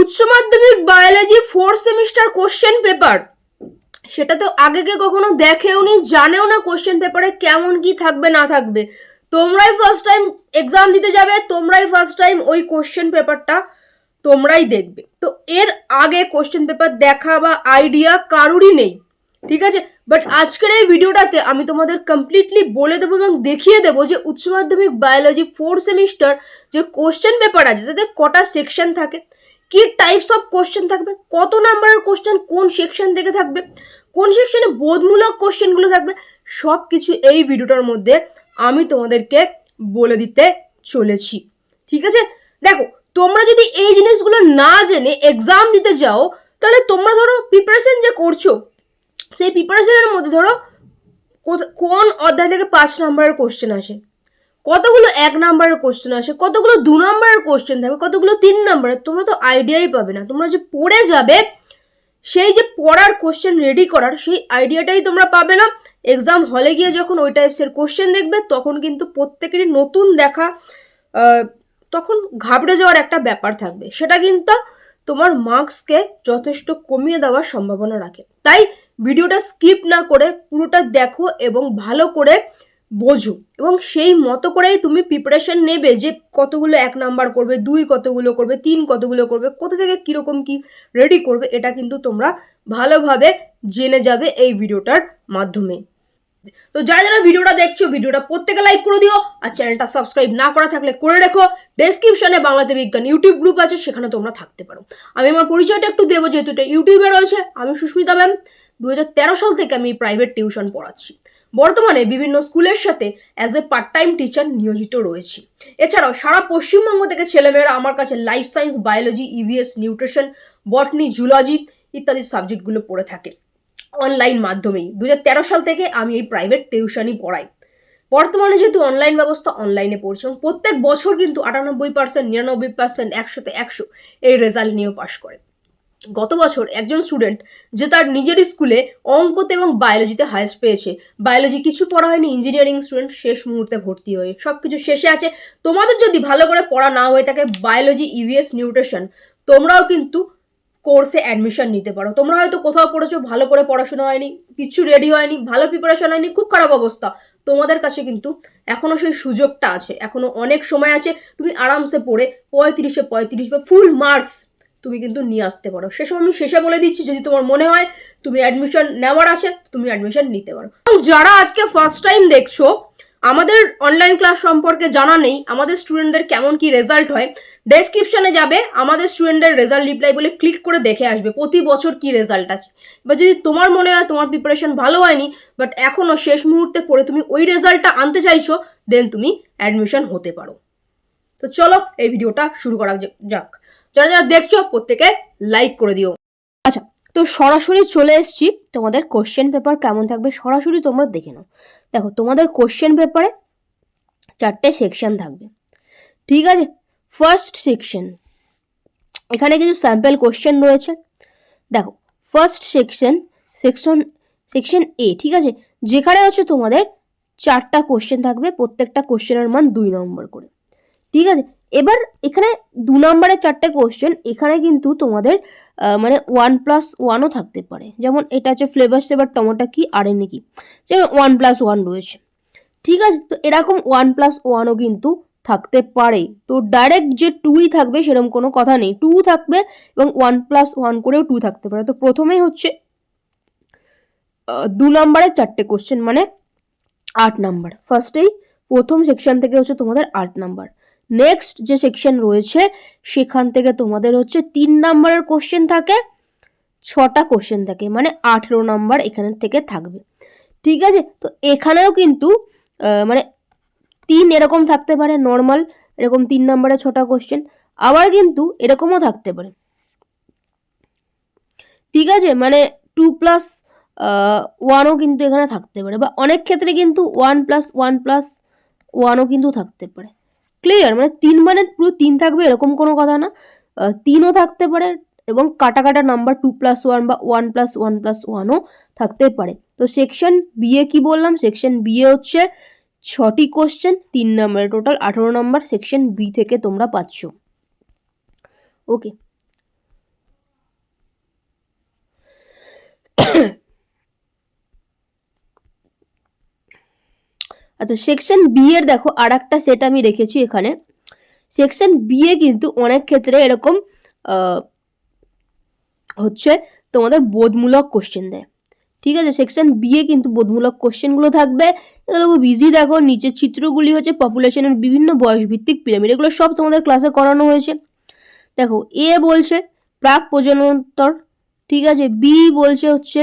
উচ্চ মাধ্যমিক biology fourth semester question paper সেটা তো আগে কে কখনো দেখেও নি জানেও না কোশ্চেন পেপারে কেমন কি থাকবে, না থাকবে। তোমরাই ফার্স্ট টাইম এক্সাম দিতে যাবে, তোমরাই ফার্স্ট টাইম ওই কোশ্চেন পেপারটা তোমরাই দেখবে। তো এর আগে কোশ্চেন পেপার দেখা বা আইডিয়া কারুরই নেই, ঠিক আছে? বাট আজকের এই ভিডিওটাতে আমি তোমাদের কমপ্লিটলি বলে দেবো এবং দেখিয়ে দেবো যে উচ্চ মাধ্যমিক বায়োলজি ফোর্থ সেমিস্টার যে কোশ্চেন পেপার আছে, তাতে কটা সেকশন থাকে। কি টাইপস অফ কোশ্চেন থাকবে? কত নাম্বারের কোশ্চেন কোন সেকশন থেকে থাকবে? কোন সেকশনে বোধমূলক কোশ্চেনগুলো থাকবে? সব কিছু এই ভিডিওটার মধ্যে আমি তোমাদেরকে বলে দিতে চলেছি। ঠিক আছে? দেখো, তোমরা যদি এই জিনিসগুলো না জেনে এক্সাম দিতে যাও, তাহলে তোমরা ধরো প্রিপারেশন যে করছ, সেই প্রিপারেশনের মধ্যে ধরো কোন অধ্যায় থেকে পাঁচ নাম্বারের কোশ্চেন আসে। কতগুলো এক নাম্বারের কোশ্চেন আসে, কতগুলো দু নাম্বারের কোশ্চেন থাকবে, কতগুলো তিন নাম্বারের তোমরা তো আইডিয়াই পাবে না। তোমরা যে পড়ে যাবে, সেই যে পড়ার কোশ্চেন রেডি করার, সেই আইডিয়াটাই তোমরা পাবে না। এক্সাম হলে গিয়ে যখন ওই টাইপসের কোশ্চেন দেখবে, তখন কিন্তু প্রত্যেকেরই নতুন দেখা তখন ঘাবড়ে যাওয়ার একটা ব্যাপার থাকবে। সেটা কিন্তু তোমার মার্কসকে যথেষ্ট কমিয়ে দেওয়ার সম্ভাবনা রাখে। তাই ভিডিওটা স্কিপ না করে পুরোটা দেখো এবং ভালো করে বোঝো। এবং সেই মতো করেই তুমি প্রিপারেশন নেবে যে কতগুলো এক নাম্বার করবে, দুই কতগুলো করবে, তিন কতগুলো করবে, কোথা থেকে কীরকম কি রেডি করবে, এটা কিন্তু তোমরা ভালোভাবে জেনে যাবে এই ভিডিওটার মাধ্যমে। তো যারা যারা ভিডিওটা দেখছ, ভিডিওটা প্রত্যেকে লাইক করে দিও আর চ্যানেলটা সাবস্ক্রাইব না করা থাকলে করে রেখো। ডেসক্রিপশনে বাংলাতে বিজ্ঞান ইউটিউব গ্রুপ আছে, সেখানে তোমরা থাকতে পারো। আমি আমার পরিচয়টা একটু দেবো, যেহেতু এটা ইউটিউবে রয়েছে। আমি সুস্মিতা ম্যাম দু হাজার তেরো সাল থেকে আমি প্রাইভেট টিউশন পড়াচ্ছি। বর্তমানে বিভিন্ন স্কুলের সাথে as a part time teacher নিয়োজিত রয়েছি। এছাড়াও সারা পশ্চিমবঙ্গ থেকে ছেলেমেয়েরা আমার কাছে life science biology EVS nutrition botany zoology ইত্যাদি সাবজেক্টগুলো পড়ে থাকে অনলাইন মাধ্যমেই। দু হাজার তেরো সাল থেকে আমি এই প্রাইভেট টিউশনই পড়াই। বর্তমানে যেহেতু অনলাইন ব্যবস্থা অনলাইনে পড়ছে এবং প্রত্যেক বছর কিন্তু আটানব্বই পার্সেন্ট নিরানব্বই পার্সেন্ট একশোতে একশো এই রেজাল্ট নিয়েও পাশ করে। গত বছর একজন স্টুডেন্ট যে তার নিজের স্কুলে অঙ্কতে এবং বায়োলজিতে হায়েস্ট পেয়েছে। বায়োলজি কিছু পড়া হয়নি ইঞ্জিনিয়ারিং স্টুডেন্ট শেষ মুহূর্তে ভর্তি হয়ে। সব কিছু শেষে আছে। তোমাদের যদি ভালো করে পড়া না হয়ে থাকে বায়োলজি ইভিএস নিউট্রিশন তোমরাও কিন্তু কোর্সে অ্যাডমিশন নিতে পারো। তোমরা হয়তো কোথাও পড়েছো, ভালো করে পড়াশোনা হয়নি, কিছু রেডি হয়নি, ভালো প্রিপারেশন হয়নি, খুব খারাপ অবস্থা। তোমাদের কাছে কিন্তু এখনও সেই সুযোগটা আছে। এখনও অনেক সময় আছে, তুমি আরামসে পড়ে পঁয়ত্রিশে পঁয়ত্রিশ বা ফুল মার্কস তুমি কিন্তু নিয়ে আসতে পারো। সেসব আমি শেষে বলে দিচ্ছি, যদি তোমার মনে হয় তুমি অ্যাডমিশন নেওয়ার আছে তুমি অ্যাডমিশন নিতে পারো। যারা আজকে ফার্স্ট টাইম দেখছ, আমাদের অনলাইন ক্লাস সম্পর্কে জানা নেই, আমাদের স্টুডেন্টদের কেমন কি রেজাল্ট হয় ডেসক্রিপশনে যাবে, আমাদের স্টুডেন্টের রেজাল্ট রিপ্লাই বলে ক্লিক করে দেখে আসবে, প্রতি বছর কি রেজাল্ট আছে। এবার যদি তোমার মনে হয় তোমার প্রিপারেশন ভালো হয়নি বাট এখনও শেষ মুহূর্তে পড়ে তুমি ওই রেজাল্টটা আনতে চাইছো দেন তুমি অ্যাডমিশন হতে পারো। তো চলো, এই ভিডিওটা শুরু করা যাক। যারা যারা দেখছ, প্রত্যেকে লাইক করে দিও। আচ্ছা তো সরাসরি চলে এসেছি তোমাদের কোশ্চেন পেপার কেমন থাকবে সরাসরি তোমরা দেখে নাও। দেখো, তোমাদের কোশ্চেন পেপারে চারটে সেকশন থাকবে। ঠিক আছে? ফার্স্ট সেকশন এখানে কিছু স্যাম্পল কোশ্চেন রয়েছে। দেখো first section section section A ঠিক আছে? যেখানে হচ্ছে তোমাদের চারটা কোশ্চেন থাকবে, প্রত্যেকটা কোশ্চেনের মান দুই নম্বর করে। ঠিক আছে? এবার এখানে দু নম্বরের চারটে কোশ্চেন এখানে কিন্তু তোমাদের মানে ওয়ান প্লাস ওয়ানও থাকতে পারে। যেমন এটা হচ্ছে ফ্লেভার সেভার টমেটো কি, আর এনে কি? যেমন ওয়ান প্লাস ওয়ান রয়েছে। ঠিক আছে, তো এরকম ওয়ান প্লাস ওয়ানও কিন্তু থাকতে পারে। তো ডাইরেক্ট যে টুই থাকবে সেরকম কোনো কথা নেই। টু থাকবে এবং ওয়ান প্লাস ওয়ান করেও টু থাকতে পারে। তো প্রথমেই হচ্ছে দু নম্বরের চারটে কোশ্চেন মানে আট নাম্বার ফার্স্টেই প্রথম সেকশন থেকে হচ্ছে তোমাদের আট নাম্বার নেক্সট যে সেকশন রয়েছে, সেখান থেকে তোমাদের হচ্ছে তিন নাম্বারের কোশ্চেন থাকে, ছটা কোশ্চেন থাকে মানে আঠেরো নাম্বার এখানে থেকে থাকবে। ঠিক আছে? তো এখানেও কিন্তু মানে তিন এরকম থাকতে পারে নর্মাল এরকম তিন নাম্বারে ছটা কোশ্চেন আবার কিন্তু এরকমও থাকতে পারে। ঠিক আছে? মানে টু প্লাস ওয়ানও কিন্তু এখানে থাকতে পারে, বা অনেক ক্ষেত্রে কিন্তু ওয়ান প্লাস ওয়ান প্লাস ওয়ানও কিন্তু থাকতে পারে। ক্লিয়ার মানে তিন মানে পুরো তিন থাকবে এরকম কোনো কথা না। তিনও থাকতে পারে এবং কাটা কাটা নাম্বার টু প্লাস ওয়ান বা ওয়ান প্লাস ওয়ান প্লাস ওয়ানও থাকতে পারে। তো সেকশন বিএ কি বললাম? সেকশন বিএ হচ্ছে ছটি কোশ্চেন তিন নম্বরে টোটাল আঠেরো নম্বর সেকশন বি থেকে তোমরা পাচ্ছ। ওকে আচ্ছা সেকশন বি এর দেখো আর একটা সেট আমি রেখেছি এখানে। সেকশন বি এ কিন্তু অনেক ক্ষেত্রে এরকম হচ্ছে তোমাদের বোধমূলক কোশ্চেন দেয়। ঠিক আছে সেকশন বি এ কিন্তু বোধমূলক কোশ্চেনগুলো থাকবে। এগুলো খুব ইজি দেখো, নিচের চিত্রগুলি হচ্ছে পপুলেশনের বিভিন্ন বয়স ভিত্তিক পিরামিড এগুলো সব তোমাদের ক্লাসে করানো হয়েছে। দেখো এ বলছে প্রাক প্রজননোত্তর, ঠিক আছে বি বলছে হচ্ছে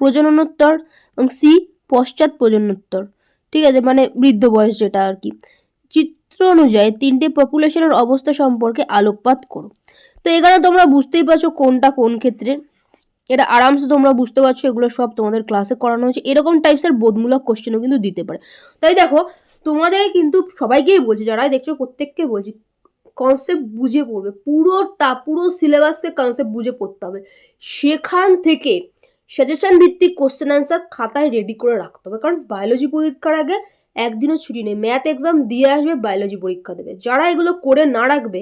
প্রজননোত্তর, এবং সি পশ্চাৎ প্রজননোত্তর। ঠিক আছে মানে বৃদ্ধ বয়স যেটা আর কি। চিত্র অনুযায়ী তিনটে পপুলেশনের অবস্থা সম্পর্কে আলোকপাত করো। তো এখানে তোমরা বুঝতেই পারছ কোনটা কোন ক্ষেত্রে। এটা আরামসে তোমরা বুঝতে পারছ এগুলো সব তোমাদের ক্লাসে করানো হয়েছে। এরকম টাইপসের বোধমূলক কোশ্চেনও কিন্তু দিতে পারে। তাই দেখো, তোমাদের কিন্তু সবাইকেই বলছি, যারাই দেখছ প্রত্যেককে বলছি কনসেপ্ট বুঝে পড়বে। পুরোটা, পুরো সিলেবাসকে কনসেপ্ট বুঝে পড়তে হবে। সেখান থেকে সাজেশন ভিত্তিক কোশ্চেন অ্যান্সার খাতায় রেডি করে রাখতে হবে। কারণ বায়োলজি পরীক্ষার আগে একদিনও ছুটি নেই। ম্যাথ এক্সাম দিয়ে আসবে বায়োলজি পরীক্ষা দেবে। যারা এগুলো করে না রাখবে,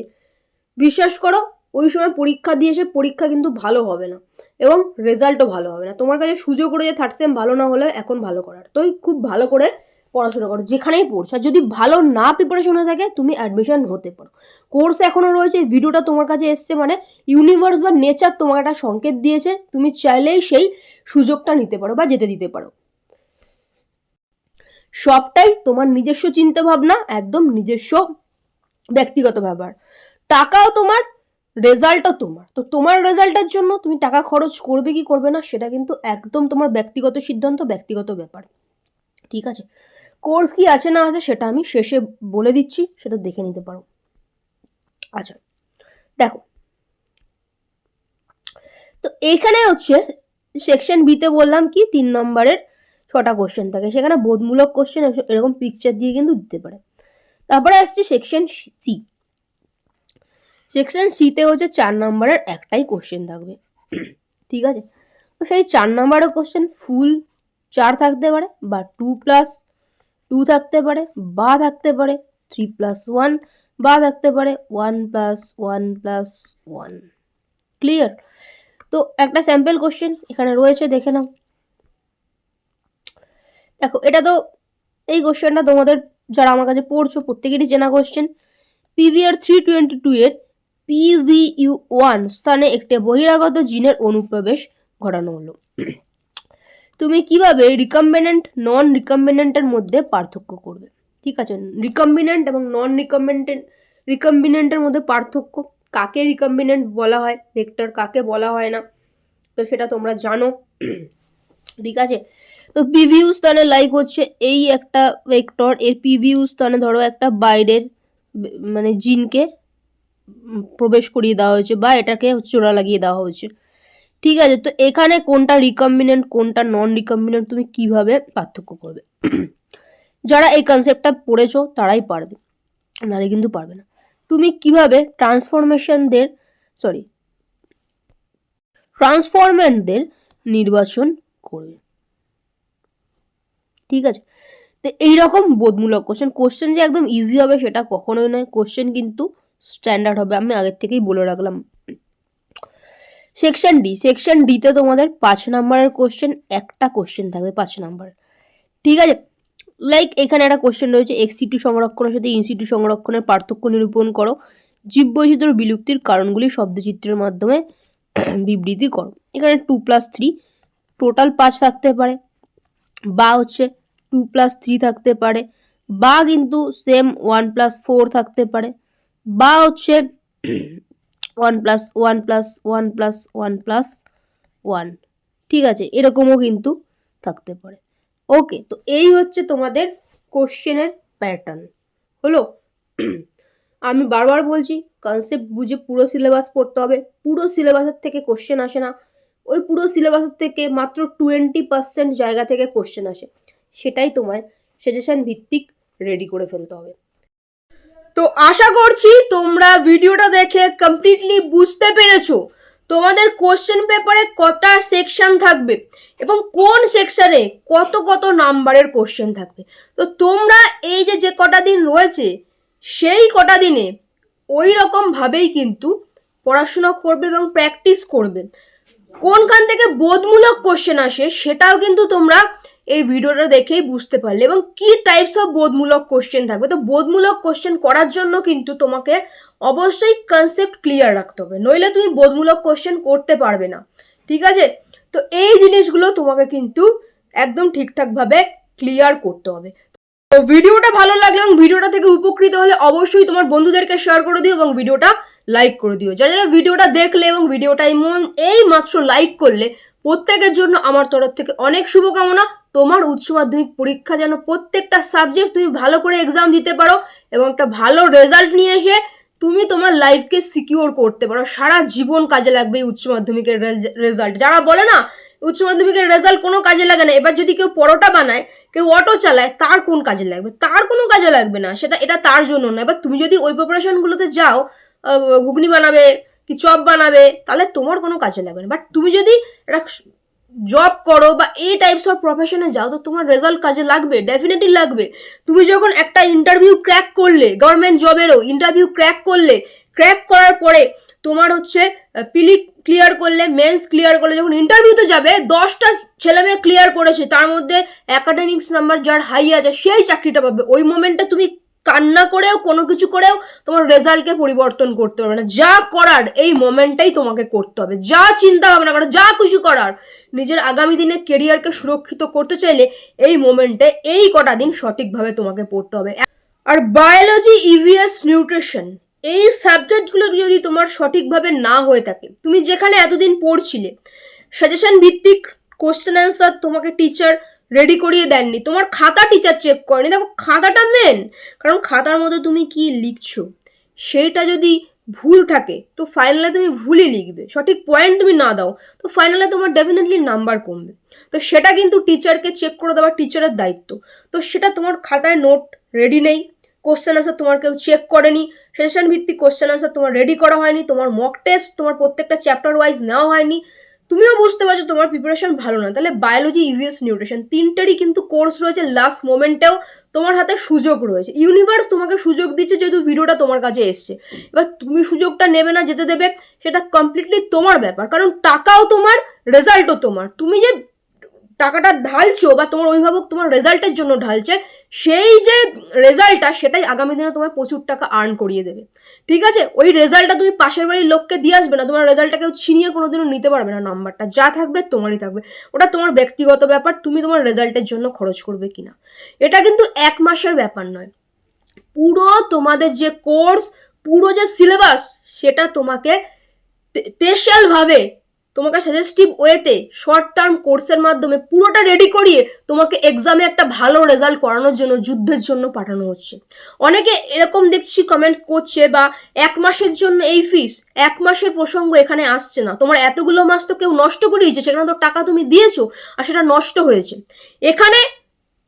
বিশ্বাস করো, ওই সময় পরীক্ষা দিয়ে এসে পরীক্ষা কিন্তু ভালো হবে না। এবং রেজাল্টও ভালো হবে না। তোমার কাছে সুযোগ করে যে থার্ড সেম ভালো না হলেও এখন ভালো করার। তো খুব ভালো করে পড়াশোনা করো, যেখানেই পড়ছো আর যদি ভালো না প্রিপারেশন হয়ে থাকে, তুমি অ্যাডমিশন হতে পারো। কোর্স এখনও রয়েছে ভিডিওটা তোমার কাছে এসছে মানে ইউনিভার্স বা নেচার তোমাকে একটা সংকেত দিয়েছে, তুমি চাইলেই সেই সুযোগটা নিতে পারো বা যেতে দিতে পারো। সবটাই তোমার নিজস্ব চিন্তা ভাবনা একদম নিজস্ব ব্যক্তিগত ব্যাপার। টাকাও তোমার রেজাল্টও তোমার। তো তোমার রেজাল্টের জন্য তুমি টাকা খরচ করবে কি করবে না, সেটা কিন্তু একদম তোমার ব্যক্তিগত সিদ্ধান্ত, ব্যক্তিগত ব্যাপার। ঠিক আছে? কোর্স কি আছে না আছে সেটা আমি শেষে বলে দিচ্ছি, সেটা দেখে নিতে পারো। আচ্ছা দেখো। তো এইখানে হচ্ছে সেকশন বিতে বললাম কি, তিন নম্বরের ছটা কোশ্চেন থাকে। সেখানে বোধমূলক কোশ্চেন এরকম পিকচার দিয়ে কিন্তু দিতে পারে। তারপরে আসছে সেকশন সি সেকশন সিতে হচ্ছে চার নম্বরের একটাই কোশ্চেন থাকবে। ঠিক আছে? তো সেই চার নম্বরের কোশ্চেন ফুল চার থাকতে পারে বা টু প্লাস টু থাকতে পারে, বা থাকতে পারে থ্রি প্লাস ওয়ান বা থাকতে পারে one plus one plus one clear তো একটা স্যাম্পল কোশ্চেন এখানে রয়েছে, দেখে নাও। দেখো, এটা তো এই কোশ্চেনটা তোমাদের যারা আমার কাছে পড়ছো, প্রত্যেকেরই চেনা question PVR three twenty two এর পিভিইউ ওয়ান স্থানে একটি বহিরাগত জিনের অনুপ্রবেশ ঘটানো হলো। তুমি কীভাবে রিকম্বিনেন্ট নন রিকম্বিনেন্টের মধ্যে পার্থক্য করবে? ঠিক আছে? রিকম্বিনেন্ট এবং নন রিকম্বিনেন্ট রিকম্বিনেন্টের মধ্যে পার্থক্য কাকে রিকম্বিনেন্ট বলা হয়? ভেক্টর কাকে বলা হয় না? তো সেটা তোমরা জানো। ঠিক আছে? তো পিভিউ স্থানে লাইক হচ্ছে এই একটা ভেক্টর এর পিভিউ স্থানে ধরো একটা বাইরের মানে জিনকে প্রবেশ করিয়ে দেওয়া হয়েছে বা এটাকে চোরা লাগিয়ে দেওয়া হয়েছে। ঠিক আছে, তো এখানে কোনটা রিকম্বিনেন্ট কোনটা নন রিকম্বিনেন্ট তুমি কীভাবে পার্থক্য করবে? যারা এই কনসেপ্টটা পড়েছো, তারাই পারবে, নাহলে কিন্তু পারবে না। তুমি কীভাবে ট্রান্সফরমেশনদের সরি ট্রান্সফরমেন্টদের নির্বাচন করবে? ঠিক আছে, তো এইরকম বোধমূলক কোশ্চেন কোশ্চেন যে একদম ইজি হবে সেটা কখনোই নয় কোশ্চেন কিন্তু স্ট্যান্ডার্ড হবে। আমি আগের থেকেই বলে রাখলাম সেকশন ডি সেকশন ডিতে তোমাদের পাঁচ নাম্বারের কোশ্চেন একটা কোশ্চেন থাকবে পাঁচ নাম্বার। ঠিক আছে? লাইক এখানে একটা কোশ্চেন রয়েছে এক্সিটু সংরক্ষণের সাথে ইনসিটু সংরক্ষণের পার্থক্য নিরূপণ করো। জীববৈচিত্র্য বিলুপ্তির কারণগুলি শব্দচিত্রের মাধ্যমে বিবৃতি করো। এখানে টু প্লাস থ্রি টোটাল পাঁচ থাকতে পারে। বা হচ্ছে টু প্লাস থ্রি থাকতে পারে। বা কিন্তু সেম ওয়ান প্লাস ফোর থাকতে পারে। বা হচ্ছে one plus one plus one plus one plus one ঠিক আছে, এরকমও কিন্তু থাকতে পারে। ওকে তো এই হচ্ছে তোমাদের কোশ্চেনের প্যাটার্ন হলো? আমি বারবার বলছি কনসেপ্ট বুঝে পুরো সিলেবাস পড়তে হবে। পুরো সিলেবাসের থেকে কোশ্চেন আসে না। ওই পুরো সিলেবাসের থেকে মাত্র টোয়েন্টি পার্সেন্ট জায়গা থেকে কোশ্চেন আসে। সেটাই তোমায় সাজেশন ভিত্তিক রেডি করে ফেলতে হবে। তো আশা করছি তোমরা ভিডিওটা দেখে কমপ্লিটলি বুঝতে পেরেছ। তোমাদের কোশ্চেন পেপারে কটা সেকশন থাকবে এবং কোন সেকশনে কত কত নাম্বারের কোশ্চেন থাকবে। তো তোমরা এই যে যে কটা দিন রয়েছে, সেই কটা দিনে ওই রকমভাবেই কিন্তু পড়াশোনা করবে এবং প্র্যাকটিস করবে। কোনখান থেকে বোধমূলক কোশ্চেন আসে সেটাও কিন্তু তোমরা এই ভিডিওটা দেখেই বুঝতে পারলে এবং কি টাইপস অফ বোধমূলক কোশ্চেন থাকবে। তো বোধমূলক কোশ্চেন করার জন্য কিন্তু তোমাকে অবশ্যই কনসেপ্ট ক্লিয়ার রাখতে হবে। নইলে তুমি বোধমূলক কোশ্চেন করতে পারবে না। ঠিক আছে? তো এই জিনিসগুলো তোমাকে কিন্তু একদম ঠিকঠাকভাবে ক্লিয়ার করতে হবে। তো ভিডিওটা ভালো লাগলে এবং ভিডিওটা থেকে উপকৃত হলে অবশ্যই তোমার বন্ধুদেরকে শেয়ার করে দিও এবং ভিডিওটা লাইক করে দিও। যারা যারা ভিডিওটা দেখলে এবং ভিডিওটা এই মন এই মাত্র লাইক করলে প্রত্যেকের জন্য আমার তরফ থেকে অনেক শুভকামনা। তোমার উচ্চ মাধ্যমিক পরীক্ষা যেন প্রত্যেকটা সাবজেক্ট তুমি ভালো করে এক্সাম দিতে পারো এবং একটা ভালো রেজাল্ট নিয়ে এসে তুমি তোমার লাইফকে সিকিওর করতে পারো। সারা জীবন কাজে লাগবে এই উচ্চ মাধ্যমিকের রেজাল্ট যারা বলে না, উচ্চ মাধ্যমিকের রেজাল্ট কোনো কাজে লাগে না, এবার যদি কেউ পরোটা বানায়, কেউ অটো চালায়, তার কোন কাজে লাগবে? তার কোনো কাজে লাগবে না, সেটা, এটা তার জন্য না। এবার তুমি যদি ওই প্রিপারেশনগুলোতে যাও ঘুগনি বানাবে, কি চপ বানাবে, তাহলে তোমার কোনো কাজে লাগবে না। বাট তুমি যদি একটা জব করো বা এই টাইপস অফ প্রফেশনে যাও, তো তোমার রেজাল্ট কাজে লাগবে ডেফিনেটলি লাগবে। তুমি যখন একটা ইন্টারভিউ ক্র্যাক করলে গভর্নমেন্ট জবেরও ইন্টারভিউ ক্র্যাক করলে ক্র্যাক করার পরে তোমার হচ্ছে পিলি ক্লিয়ার করলে মেন্স ক্লিয়ার করলে, যখন ইন্টারভিউতে যাবে, দশটা ছেলে মেয়ে ক্লিয়ার করেছে, তার মধ্যে অ্যাকাডেমিক্স নাম্বার যার হাই আছে, সেই চাকরিটা পাবে। ওই মোমেন্টে তুমি কান্না করেও, কোনো কিছু করেও তোমার রেজাল্টকে পরিবর্তন করতে পারবে না। যা করার এই মোমেন্টটাই তোমাকে করতে হবে। যা চিন্তা ভাবনা করার, যা কিছু করার, নিজের আগামী দিনে কেরিয়ারকে সুরক্ষিত করতে চাইলে এই মোমেন্টে এই কটা দিন সঠিকভাবে তোমাকে পড়তে হবে। আর বায়োলজি ইভিএস নিউট্রিশন এই সাবজেক্টগুলো যদি তোমার সঠিকভাবে না হয়ে থাকে, তুমি যেখানে এতদিন পড়ছিলে সাজেশন ভিত্তিক কোশ্চেন অ্যান্সার তোমাকে টিচার রেডি করিয়ে দেননি। তোমার খাতা টিচার চেক করেনি। দেখো, খাতাটা মেন কারণ খাতার মধ্যে তুমি কি লিখছো? সেইটা যদি ভুল থাকে, তো ফাইনালে তুমি ভুলই লিখবে। সঠিক পয়েন্ট তুমি না দাও, তো ফাইনালে তোমার ডেফিনেটলি নাম্বার কমবে। তো সেটা কিন্তু টিচারকে চেক করে দেওয়া টিচারের দায়িত্ব। তো সেটা তোমার খাতায় নোট রেডি নেই। কোশ্চেন আনসার তোমার কেউ চেক করেনি। সেশন ভিত্তিক কোশ্চেন আনসার তোমার রেডি করা হয়নি। তোমার মক টেস্ট তোমার প্রত্যেকটা চ্যাপ্টার ওয়াইজ নেওয়া হয়নি। তুমিও বুঝতে পারছ তোমার প্রিপারেশন ভালো না। তাহলে বায়োলজি ইভিএস নিউট্রিশন তিনটারই কিন্তু কোর্স রয়েছে। লাস্ট মোমেন্টেও তোমার হাতে সুযোগ রয়েছে। ইউনিভার্স তোমাকে সুযোগ দিচ্ছে যেহেতু ভিডিওটা তোমার কাছে এসছে। এবার তুমি সুযোগটা নেবে না, যেতে দেবে, সেটা কমপ্লিটলি তোমার ব্যাপার। কারণ টাকাও তোমার রেজাল্টও তোমার। তুমি যে টাকাটা ঢালছো বা তোমার অভিভাবক তোমার রেজাল্টের জন্য ঢালছে, সেই যে রেজাল্টটা সেটাই আগামী দিনে তোমার প্রচুর টাকা আর্ন করিয়ে দেবে। ঠিক আছে? ওই রেজাল্টটা তুমি পাশের বাড়ির লোককে দিয়ে আসবে না, তোমার রেজাল্টটা কেউ ছিনিয়ে কোনোদিনও নিতে পারবে না নাম্বারটা। যা থাকবে তোমারই থাকবে। ওটা তোমার ব্যক্তিগত ব্যাপার, তুমি তোমার রেজাল্টের জন্য খরচ করবে কিনা। এটা কিন্তু এক মাসের ব্যাপার নয়। পুরো তোমাদের যে কোর্স পুরো যে সিলেবাস সেটা তোমাকে স্পেশালভাবে তোমাকে সাজেস্টিভ ওয়েতে শর্ট টার্ম কোর্সের মাধ্যমে পুরোটা রেডি করিয়ে তোমাকে এক্সামে একটা ভালো রেজাল্ট করানোর জন্য, যুদ্ধের জন্য পাঠানো হচ্ছে। অনেকে এরকম দেখছি কমেন্ট করছে বা এক মাসের জন্য এই ফিস এক মাসের প্রসঙ্গ এখানে আসছে না। তোমার এতগুলো মাস তো কেউ নষ্ট করিয়েছে, সেখানে তো টাকা তুমি দিয়েছ আর সেটা নষ্ট হয়েছে। এখানে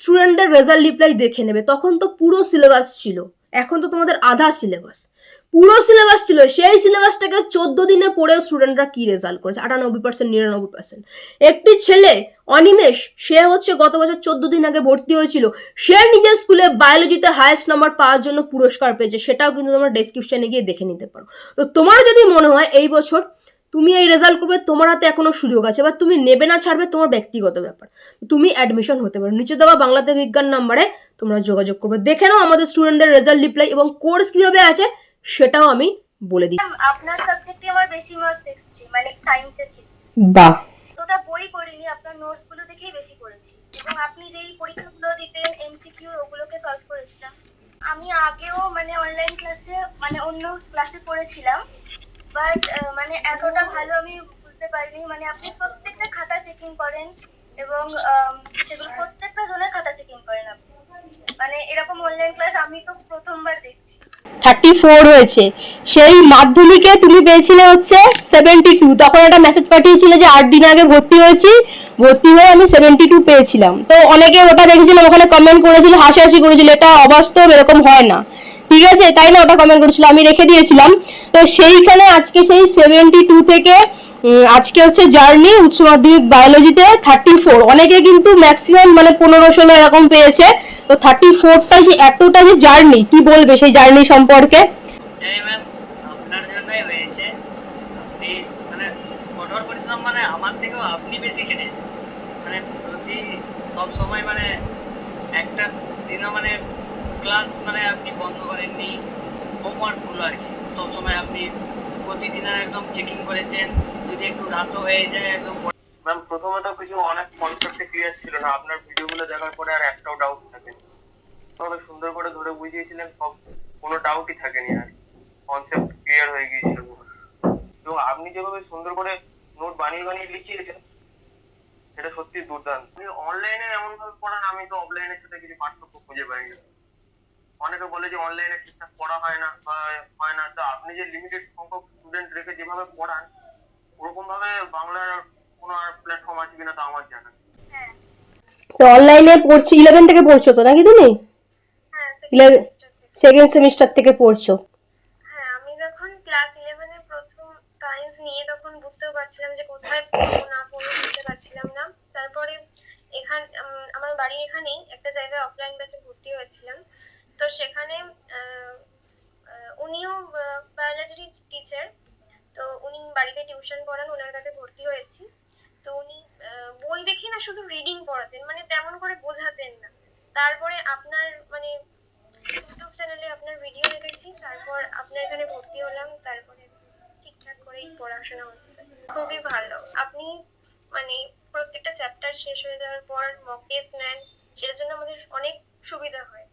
স্টুডেন্টদের রেজাল্ট রিপ্লাই দেখে নেবে। তখন তো পুরো সিলেবাস ছিল। এখন তো তোমাদের আধা সিলেবাস পুরো সিলেবাস ছিল, সেই সিলেবাসটাকে চোদ্দ দিনে পড়েও স্টুডেন্টরা কি রেজাল্ট করেছে? আটানব্বই পার্সেন্ট নিরানব্বই পার্সেন্ট একটি ছেলে, অনিমেষ, সে হচ্ছে গত বছর চোদ্দ দিন আগে ভর্তি হয়েছিল। সে নিজের স্কুলে বায়োলজিতে হায়েস্ট নাম্বার পাওয়ার জন্য পুরস্কার পেয়েছে, সেটাও কিন্তু তোমরা ডেসক্রিপশনে গিয়ে দেখে নিতে পারো। তো তোমার যদি মনে হয় এই বছর তুমি এই রেজাল্ট করবে, তোমার হাতে এখনও সুযোগ আছে, বা তুমি নেবে না, ছাড়বে, তোমার ব্যক্তিগত ব্যাপার। তুমি অ্যাডমিশন হতে পারো। নিচে দেওয়া বাংলাতে বিজ্ঞান নাম্বারে তোমরা যোগাযোগ করবে। দেখে নাও আমাদের স্টুডেন্টদের রেজাল্ট রিপ্লাই এবং কোর্স কীভাবে আছে। সেটাও আমি বলে দিই। আপনার সাবজেক্টে আমার বেশি মার্কস এসেছে মানে সায়েন্সের ক্ষেত্রে। বাহ। ওটা বই পড়িনি আপনার নোটসগুলো দেখেই বেশি পড়েছি। এবং আপনি যেই পরীক্ষাগুলো দিতেন এমসিকিউ ওগুলোকে সলভ করেছিলাম। আমি আগেও মানে অনলাইন ক্লাসে মানে অন্য ক্লাসে পড়েছিলাম। বাট মানে এতটা ভালো আমি বুঝতে পারিনি। মানে আপনি প্রত্যেকটা খাতা চেকিং করেন এবং সেগুলো প্রত্যেকটা জনের খাতা চেকিং করেন আপনি। মানে এরকম অনলাইন ক্লাস আমি তো প্রথমবার দেখছি। থার্টি ফোর হয়েছে। সেই মাধ্যমিকে তুমি পেয়েছিলে হচ্ছে সেভেন্টি টু তখন একটা মেসেজ পাঠিয়েছিলে যে আট দিন আগে ভর্তি হয়েছি। ভর্তি হয়ে আমি সেভেন্টি টু পেয়েছিলাম। তো অনেকে ওটা দেখেছিলাম ওখানে কমেন্ট করেছিল, হাসাহাসি করেছিল, এটা অবাস্তব, এরকম হয় না। ঠিক আছে? তাই না? ওটা কমেন্ট করেছিল, আমি রেখে দিয়েছিলাম। তো সেইখানে আজকে সেই সেভেন্টি টু থেকে আজকে হচ্ছে জার্নি উচ্চ মাধ্যমিক বায়োলজিতে থার্টি ফোর অনেকে কিন্তু ম্যাক্সিমাম মানে পনেরো, ষোলো এরকম পেয়েছে। তো থার্টি ফোরটা যে এতটা যে জার্নি, কি বলবে সেই জার্নি সম্পর্কে? মানে মানে মানে একটা মানে ক্লাস মানে আপনি বন্ধ করেননি। আর কি। সবসময় আপনি প্রতিদিনের একদম চেকিং করেছেন। একটু রাতও হয়ে যায়, একদম ম্যাম প্রথমে তো কিছু অনেক কনসেপ্টে ক্লিয়ার ছিল না। আপনার ভিডিওগুলো দেখার পরে আর একটাও ডাউট থাকে। তবে সুন্দর করে ধরে বুঝিয়েছিলেন, সব কোনো ডাউটই থাকেনি আর। কনসেপ্ট ক্লিয়ার হয়ে গিয়েছিল। এবং আপনি যেভাবে সুন্দর করে নোট বানিয়ে বানিয়ে লিখিয়েছেন, সেটা সত্যি দুর্দান্ত। অনলাইনে এমন ভাবে পড়ান, আমি তো অফলাইনের সাথে কিছু পার্থক্য খুঁজে পাই না। অনেকে বলে যে অনলাইনে ঠিকঠাক পড়া হয় না হয় না। তো আপনি যে লিমিটেড সংখ্যক স্টুডেন্ট রেখে যেভাবে পড়ান ওরকম ভাবে বাংলার কোনো আর প্ল্যাটফর্ম আছে কিনা তা আমার জানা হ্যাঁ। তো অনলাইনে পড়ছো ইলেভেন থেকে পড়ছো তো নাকি তুমি? হ্যাঁ। সেকেন্ড সেমিস্টার থেকে। পড়ছো। হ্যাঁ আমি যখন ক্লাস ইলেভেনে প্রথম সায়েন্স নিয়ে তখন বুঝতেও পারছিলাম যে কোথায় পড়ব না পড়ব বুঝতে পারছিলাম না। তারপরে এখান আমার বাড়ির এখানেই একটা জায়গায় অফলাইন ক্লাসে ভর্তি হয়েছিলাম। তো সেখানে উনিও বায়োলজির টিচার তো উনি বাড়িতে টিউশন পড়ান ওনার কাছে ভর্তি হয়েছি। তো উনি বই দেখে না শুধু রিডিং পড়াতেন মানে তেমন করে বোঝাতেন না। তারপরে আপনার মানে ইউটিউব চ্যানেলে আপনার ভিডিও দেখেছি, তারপর আপনার এখানে ভর্তি হলাম, তারপরে ঠিকঠাক করেই পড়াশোনা হচ্ছে। খুবই ভালো। আপনি মানে প্রত্যেকটা চ্যাপ্টার শেষ হয়ে যাওয়ার পর মক টেস্ট নেন, সেটার জন্য আমাদের অনেক সুবিধা হয়।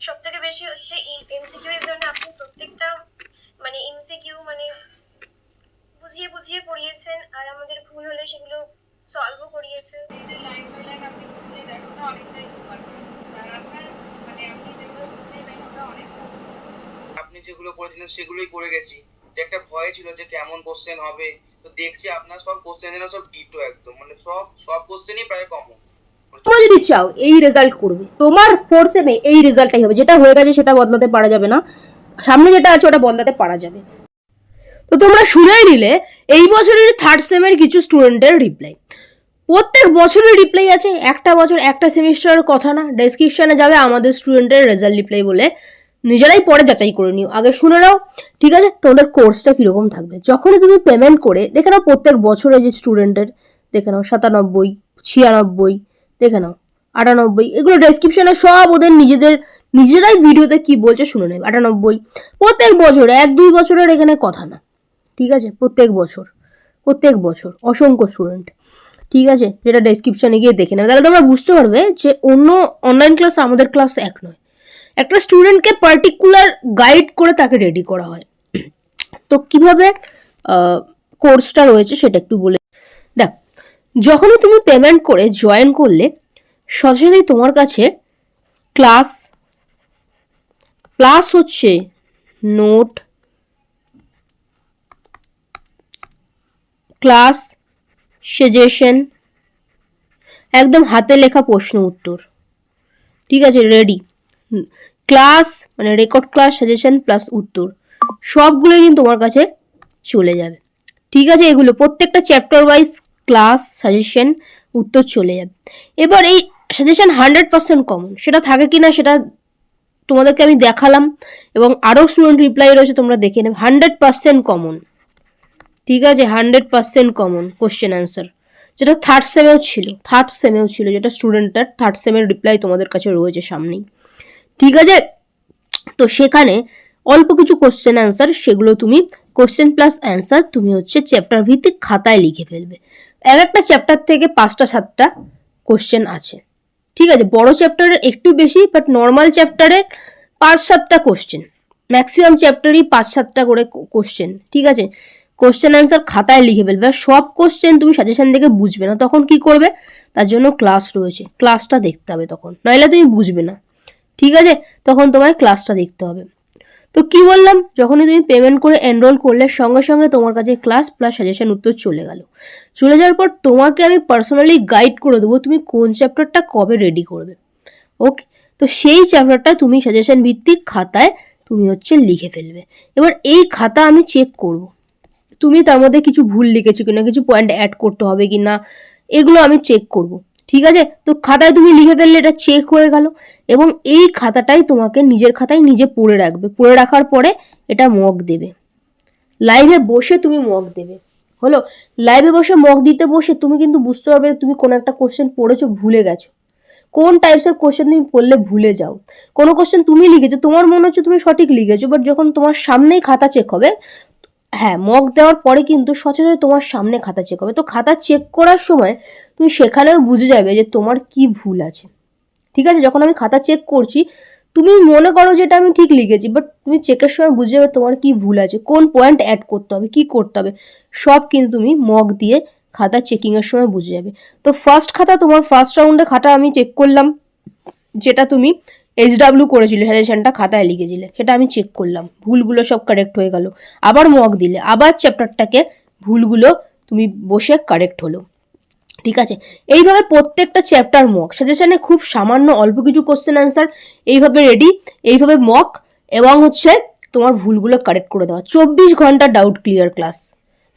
সব থেকে বেশি হচ্ছে এমসিকিউ এর জন্য আপনি প্রত্যেকটা মানে এমসিকিউ মানে বুঝিয়ে বুঝিয়ে পড়িয়েছেন আর আমাদের ভুল হলে সেগুলো সলভও করিয়েছেন এই যে লাইন বাই লাইন আপনি বুঝিয়ে দেন ওটা অনেকটাই উপকার করে। আর আপনার মানে আপনি যেগুলো বুঝিয়ে দেন ওটা অনেক। আপনি যেগুলো করেছিলেন সেগুলোই করে গেছি। যে একটা ভয় ছিল যে কেমন কোশ্চেন হবে তো দেখছি আপনার সব কোশ্চেন যেন সব ডিটো একদম। মানে সব সব কোশ্চেনই প্রায় কমন তোমরা যদি চাও এই রেজাল্ট করবে তোমার ফোর সেমে এই রেজাল্টটাই হবে। যেটা হয়ে গেছে সেটা বদলাতে পারা যাবে না। সামনে যেটা আছে ওটা বদলাতে পারা যাবে। তো তোমরা শুনেই নিলে, এই বছরের থার্ড সেমের কিছু স্টুডেন্টের রিপ্লাই প্রত্যেক বছরের রিপ্লাই আছে, একটা বছর, একটা সেমিস্টারের কথা না। ডেসক্রিপশনে যাবে আমাদের স্টুডেন্টের রেজাল্ট রিপ্লাই বলে। নিজেরাই পরে যাচাই করে নিও। আগে শুনে নাও, ঠিক আছে? তোমাদের কোর্সটা কীরকম থাকবে? যখনই তুমি পেমেন্ট করে, দেখে নাও প্রত্যেক বছরে যে স্টুডেন্টের দেখে নাও, সাতানব্বই, ছিয়ানব্বই, দেখে নাও, আটানব্বই, এগুলো ডেসক্রিপশনে সব ওদের নিজেদের, নিজেরাই ভিডিওতে কি বলছে শুনে নেবে, আটানব্বই। প্রত্যেক বছর, এক দুই বছরের এখানে কথা না। ঠিক আছে? প্রত্যেক বছর। প্রত্যেক বছর। অসংখ্য স্টুডেন্ট ঠিক আছে? যেটা ডেসক্রিপশনে গিয়ে দেখে নেবে। তাহলে তোমরা বুঝতে পারবে যে অন্য অনলাইন ক্লাস আমাদের ক্লাস এক নয়। একটা স্টুডেন্টকে পার্টিকুলার গাইড করে তাকে রেডি করা হয়। তো কীভাবে কোর্সটা রয়েছে সেটা একটু বলে দেখ, যখনই তুমি পেমেন্ট করে জয়েন করলে সাথেই তোমার কাছে ক্লাস প্লাস হচ্ছে নোট ক্লাস, সাজেশন, একদম হাতে লেখা প্রশ্ন উত্তর। ঠিক আছে রেডি ক্লাস মানে রেকর্ড ক্লাস সাজেশন প্লাস উত্তর, সবগুলোই কিন্তু তোমার কাছে চলে যাবে। ঠিক আছে, এগুলো প্রত্যেকটা চ্যাপ্টার ওয়াইজ ক্লাস সাজেশন, উত্তর চলে যাবে। এবার এই সাজেশন হান্ড্রেড পার্সেন্ট কমন সেটা থাকে কি না সেটা তোমাদেরকে আমি দেখালাম এবং আরও স্টুডেন্ট রিপ্লাই রয়েছে, তোমরা দেখে নেবে। হান্ড্রেড পার্সেন্ট কমন ঠিক আছে hundred percent common question answer যেটা থার্ড সেমেও ছিল থার্ড সেমেও ছিল, যেটা স্টুডেন্টের থার্ড সেমের রিপ্লাই তোমাদের কাছে রয়েছে সামনেই। ঠিক আছে? তো সেখানে অল্প কিছু কোশ্চেন অ্যান্সার সেগুলো তুমি কোশ্চেন প্লাস অ্যান্সার তুমি হচ্ছে চ্যাপ্টার ভিত্তিক খাতায় লিখে ফেলবে। এক একটা চ্যাপ্টার থেকে পাঁচটা, সাতটা কোশ্চেন আছে। ঠিক আছে? বড় চ্যাপ্টারের একটু বেশি বাট নর্মাল চ্যাপ্টারের পাঁচ, সাতটা কোশ্চেন ম্যাক্সিমাম চ্যাপ্টারই পাঁচ, সাতটা করে কোশ্চেন ঠিক আছে? কোশ্চেন অ্যান্সার খাতায় লিখে ফেলবে সব কোশ্চেন তুমি সাজেশন দেখে বুঝবে না। তখন কি করবে? তার জন্য ক্লাস রয়েছে। ক্লাসটা দেখতে হবে তখন। নইলে তুমি বুঝবে না। ঠিক আছে? তখন তোমায় ক্লাসটা দেখতে হবে। তো কি বললাম? যখনই তুমি পেমেন্ট করে এনরোল করলে সঙ্গে সঙ্গে তোমার কাছে ক্লাস প্লাস সাজেশন উত্তর চলে গেল। চলে যাওয়ার পর তোমাকে আমি পার্সোনালি গাইড করে দেবো তুমি কোন চ্যাপ্টারটা কবে রেডি করবে। ওকে তো সেই চ্যাপ্টারটা তুমি সাজেশন ভিত্তিক খাতায় তুমি হচ্ছে লিখে ফেলবে। এবার এই খাতা আমি চেক করব। তুমি তার মধ্যে কিছু ভুল লিখেছো কিনা, কিছু পয়েন্ট অ্যাড করতে হবে কিনা, এগুলো আমি চেক করব, ঠিক আছে? তো খাতায় তুমি লিখে ফেললে এটা চেক হয়ে গেল এবং এই খাতাটাই তোমাকে নিজের খাতায় নিজে পড়ে রাখবে, পড়ে রাখার পরে এটা মগ দেবে। লাইভে বসে তুমি মগ দেবে, হলো? লাইভে বসে মক দিতে বসে তুমি কিন্তু বুঝতে পারবে তুমি কোনো একটা কোশ্চেন পড়েছো, ভুলে গেছো। কোন টাইপসের কোশ্চেন তুমি পড়লে ভুলে যাও। কোনো কোশ্চেন তুমি লিখেছো, তোমার মনে হচ্ছে তুমি সঠিক লিখেছো বাট যখন তোমার সামনেই খাতা চেক হবে হ্যাঁ মক দেওয়ার পরে কিন্তু সচরাচর তোমার সামনে খাতা চেক হবে। তো খাতা চেক করার সময় তুমি সেখানেও বুঝে যাবে যে তোমার কি ভুল আছে। ঠিক আছে? যখন আমি খাতা চেক করছি, তুমি মনে করো যে এটা আমি ঠিক লিখেছি বাট তুমি চেকের সময় বুঝে যাবে তোমার কি ভুল আছে, কোন পয়েন্ট অ্যাড করতে হবে, কি করতে হবে। সব কিন্তু তুমি মক দিয়ে খাতা চেকিংয়ের সময় বুঝে যাবে। তো ফার্স্ট খাতা তোমার ফার্স্ট রাউন্ডে খাতা আমি চেক করলাম, যেটা তুমি এইচ ডাব্লিউ করেছিলে সাজেশনটা খাতায় লিখেছিলে। সেটা আমি চেক করলাম। ভুলগুলো সব কারেক্ট হয়ে গেল। আবার মক দিলে, আবার চ্যাপ্টারটাকে ভুলগুলো তুমি বসে কারেক্ট হলো। ঠিক আছে? এইভাবে প্রত্যেকটা চ্যাপ্টার মক সাজেশনে খুব সামান্য অল্প কিছু কোশ্চেন অ্যান্সার এইভাবে রেডি এইভাবে মক এবং হচ্ছে তোমার ভুলগুলো কারেক্ট করে দেওয়া। চব্বিশ ঘণ্টা ডাউট ক্লিয়ার ক্লাস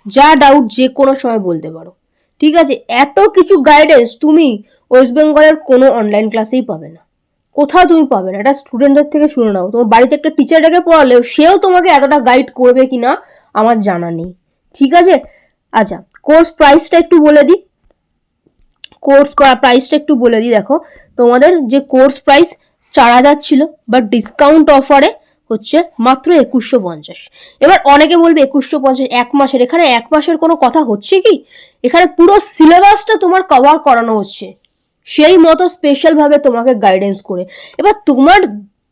যা ডাউট যে কোনো সময় বলতে পারো। ঠিক আছে? এত কিছু গাইডেন্স তুমি ওয়েস্ট বেঙ্গলের কোনো অনলাইন ক্লাসেই পাবে না। কোথাও তুমি পাবে না, এটা স্টুডেন্টদের থেকে শুনে নাও। তোমার বাড়িতে একটা টিচারটাকে পড়ালেও সেও তোমাকে এতটা গাইড করবে কি না আমার জানা নেই। ঠিক আছে? আচ্ছা কোর্স প্রাইসটা একটু বলে দিই। কোর্স প্রাইসটা একটু বলে দিই, দেখো। তোমাদের যে কোর্স প্রাইস চার হাজার ছিল বাট ডিসকাউন্ট অফারে হচ্ছে মাত্র একুশশো পঞ্চাশ। এবার অনেকে বলবে একুশশো পঞ্চাশ এক মাসের, এখানে এক মাসের কোনো কথা হচ্ছে কি? এখানে পুরো সিলেবাসটা তোমার কভার করানো হচ্ছে। সেই মতো স্পেশালভাবে তোমাকে গাইডেন্স করে। এবার তোমার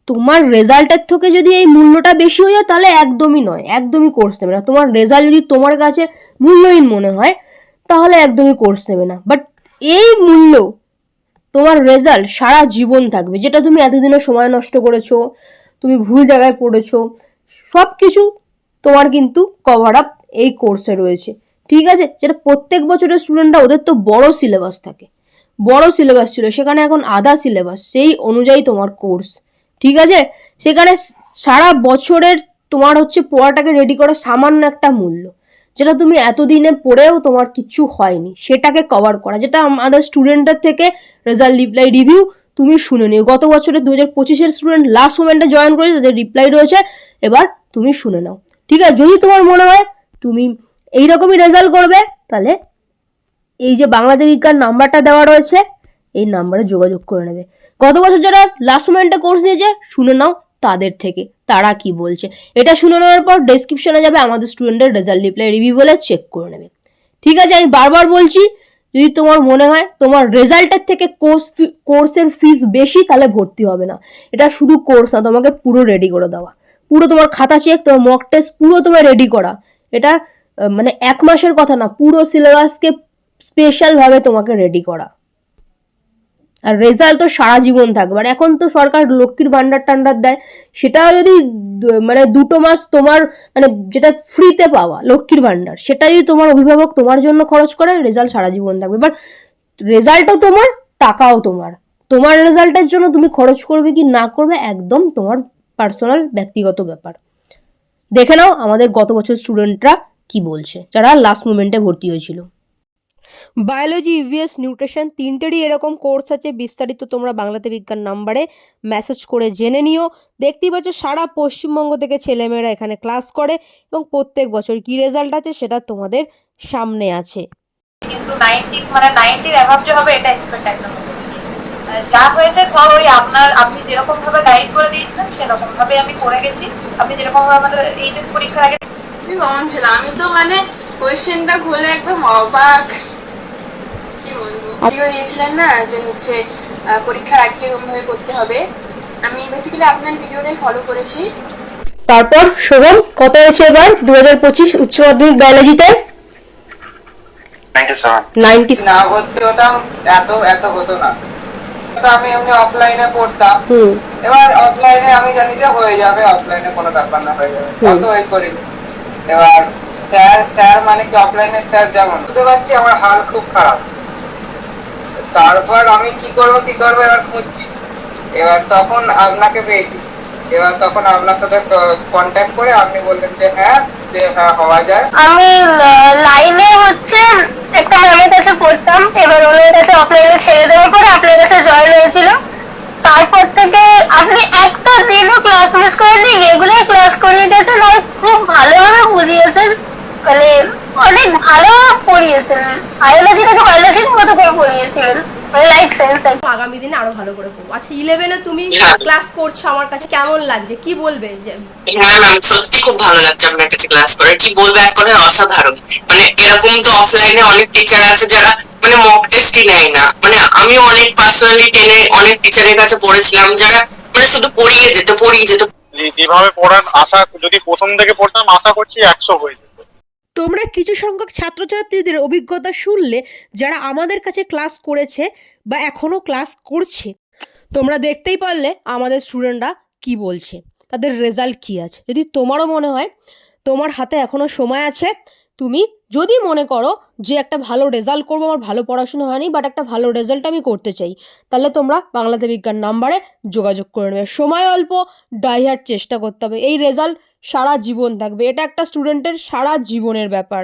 তোমার রেজাল্টের থেকে যদি এই মূল্যটা বেশি হয়ে যায়, তাহলে একদমই নয়, একদমই কোর্স নেবে না। তোমার রেজাল্ট যদি তোমার কাছে মূল্যহীন মনে হয়, তাহলে একদমই কোর্স নেবে না। বাট এই মূল্য, তোমার রেজাল্ট সারা জীবন থাকবে। যেটা তুমি এতদিনে সময় নষ্ট করেছ, তুমি ভুল জায়গায় পড়েছো সব কিছু তোমার কিন্তু কভার আপ এই কোর্সে রয়েছে। ঠিক আছে? যেটা প্রত্যেক বছরের স্টুডেন্টরা ওদের তো বড় সিলেবাস থাকে। বড় সিলেবাস ছিল, সেখানে এখন আধা সিলেবাস সেই অনুযায়ী তোমার কোর্স ঠিক আছে? সেখানে সারা বছরের তোমার হচ্ছে পড়াটাকে রেডি করা সামান্য একটা মূল্য, যেটা তুমি এতদিনে পড়েও তোমার কিচ্ছু হয়নি, সেটাকে কভার করা, যেটা আমাদের স্টুডেন্টদের থেকে রেজাল্ট রিপ্লাই রিভিউ তুমি শুনে নিও। গত বছরের দু হাজার পঁচিশের স্টুডেন্ট লাস্ট মোমেন্টে জয়েন করেছে, তাদের রিপ্লাই রয়েছে, এবার তুমি শুনে নাও, ঠিক আছে? যদি তোমার মনে হয় তুমি এইরকমই রেজাল্ট করবে, তাহলে এই যে বাংলাদেশ বিজ্ঞান নাম্বারটা দেওয়া রয়েছে, এই নাম্বারে যোগাযোগ করে নেবে। গত বছর যারা লাস্ট মোমেন্টে কোর্স নিয়েছে, শুনে নাও তাদের থেকে, তারা কি বলছে। এটা শুনে নেওয়ার পর ডেসক্রিপশনে যাবে, আমাদের স্টুডেন্টের রেজাল্ট রিপ্লাই রিভিউ বলে চেক করে নেবে। ঠিক আছে, আমি বারবার বলছি, যদি তোমার মনে হয় তোমার রেজাল্টের থেকে কোর্স কোর্সের ফিস বেশি, তাহলে ভর্তি হবে না। এটা শুধু কোর্স না, তোমাকে পুরো রেডি করে দেওয়া। পুরো তোমার খাতা চেক তোমার মক টেস্ট পুরো তোমার রেডি করা। এটা মানে এক মাসের কথা না, পুরো সিলেবাসকে স্পেশালভাবে তোমাকে রেডি করা। আর রেজাল্ট তো সারা জীবন থাকবে। আর এখন তো সরকার লক্ষ্মীর ভান্ডার টান্ডার দেয় সেটাও যদি মানে দুটো মাস তোমার মানে যেটা ফ্রিতে পাওয়া লক্ষ্মীর ভান্ডার সেটা যদি তোমার অভিভাবক তোমার জন্য খরচ করে রেজাল্ট সারা জীবন থাকবে। বাট রেজাল্টও তোমার, টাকাও তোমার। তোমার রেজাল্টের জন্য তুমি খরচ করবে কি না করবে, একদম তোমার পার্সোনাল ব্যক্তিগত ব্যাপার। দেখে নাও আমাদের গত বছর স্টুডেন্টরা কি বলছে। যারা লাস্ট মোমেন্টে ভর্তি হয়েছিল। বায়োলজি ইভিএস নিউট্রিশন তিনটেরই এরকম কোর্স আছে বিস্তারিত তোমরা বাংলাতে বিজ্ঞান নাম্বারে মেসেজ করে জেনে নিও। দেখতেই পাচ্ছ সারা পশ্চিমবঙ্গ থেকে ছেলেমেয়েরা এখানে ক্লাস করে এবং প্রত্যেক বছর কি রেজাল্ট আছে সেটা তোমাদের সামনে আছে। কিন্তু নাইনটি মানে নাইনটির অ্যাভাব যে হবে এটা এক্সপেক্ট একদম যা হয়েছে সব ওই আপনার আপনি যেরকম ভাবে গাইড করে দিয়েছিলেন সেরকম ভাবে আমি করে গেছি। আপনি যেরকম ভাবে আমাদের এইচএস পরীক্ষার আগে আমি আমি তো মানে কোয়েশ্চেনটা খুলে একদম অবাক। দিয়েছিলেন না যে হচ্ছে আহ, পরীক্ষার ভাবে করতে হবে। আমি বেসিক্যালি আপনার ভিডিওটাই ফলো করেছি। তারপর শোভন কত হয়েছে এবার দু হাজার পঁচিশ উচ্চ মাধ্যমিক বায়োলজিতে থ্যাংক ইউ স্যার নাইনটি না ভর্তি হতাম এত এত হতো না। আমি এমনি অফলাইনে পড়তাম। এবার অফলাইনে আমি জানি যে হয়ে যাবে অফলাইনে কোনো ব্যাপার না হয়ে যাবে। অত ওই করিনি। এবার স্যার স্যার মানে কি অফলাইনে স্যার যেমন বুঝতে পারছি আমার হাল খুব খারাপ। তারপর আমি কি করব কি করব? এবার খুঁজছি। এবার তখন আপনাকে পেয়েছি। এবার তখন আপনার সাথে কন্ট্যাক্ট করে আপনি বললেন যে হ্যাঁ যে হ্যাঁ হওয়া যায়। আমি লাইভে হচ্ছে, একটা ম্যামের কাছে পড়তাম। এবার ওনার কাছে অফলাইনে ছেড়ে দেওয়ার পরে আপনার কাছে জয়েন হয়েছিল। তারপর থেকে আপনি একটা দিনও ক্লাস মিস করেননি রেগুলার ক্লাস করিয়ে গেছেন আর খুব ভালোভাবে বুঝিয়েছেন। মানে অনেক ভালো বায়োলজিটাকে বায়োলজির মতো করে পড়িয়েছিলেন লাইফ সেন্স আগামী দিনে আরও ভালো করে করব আচ্ছা ইলেভেনে তুমি হ্যাঁ। ক্লাস করছ আমার কাছে কেমন লাগছে? কি বলবে যে হ্যাঁ ম্যাম সত্যি খুব ভালো লাগছে আপনার কাছে ক্লাস করে। কি বলব এক কথায় অসাধারণ। মানে এরকম তো অফলাইনে অনেক টিচার আছে যারা মানে মক টেস্টই নেয় না। মানে আমিও অনেক পার্সোনালি টেনে অনেক টিচারের কাছে পড়েছিলাম যারা মানে শুধু পড়িয়ে যেত পড়িয়ে যেত যেভাবে পড়ান আশা যদি প্রথম থেকে পড়তাম আশা করছি একশো হয়ে যেত তোমরা কিছু সংখ্যক ছাত্রছাত্রীদের অভিজ্ঞতা শুনলে যারা আমাদের কাছে ক্লাস করেছে বা এখনও ক্লাস করছে, তোমরা দেখতেই পারলে আমাদের স্টুডেন্টরা কি বলছে, তাদের রেজাল্ট কী আছে। যদি তোমারও মনে হয়, তোমার হাতে এখনও সময় আছে, তুমি যদি মনে করো যে একটা ভালো রেজাল্ট করব, আমার ভালো পড়াশুনো হয়নি বাট একটা ভালো রেজাল্ট আমি করতে চাই, তাহলে তোমরা বাংলাতে বিজ্ঞান নাম্বারে যোগাযোগ করে নেবে। সময় অল্প ডাইহার্ট চেষ্টা করতে হবে। এই রেজাল্ট সারা জীবন থাকবে। এটা একটা স্টুডেন্টের সারা জীবনের ব্যাপার।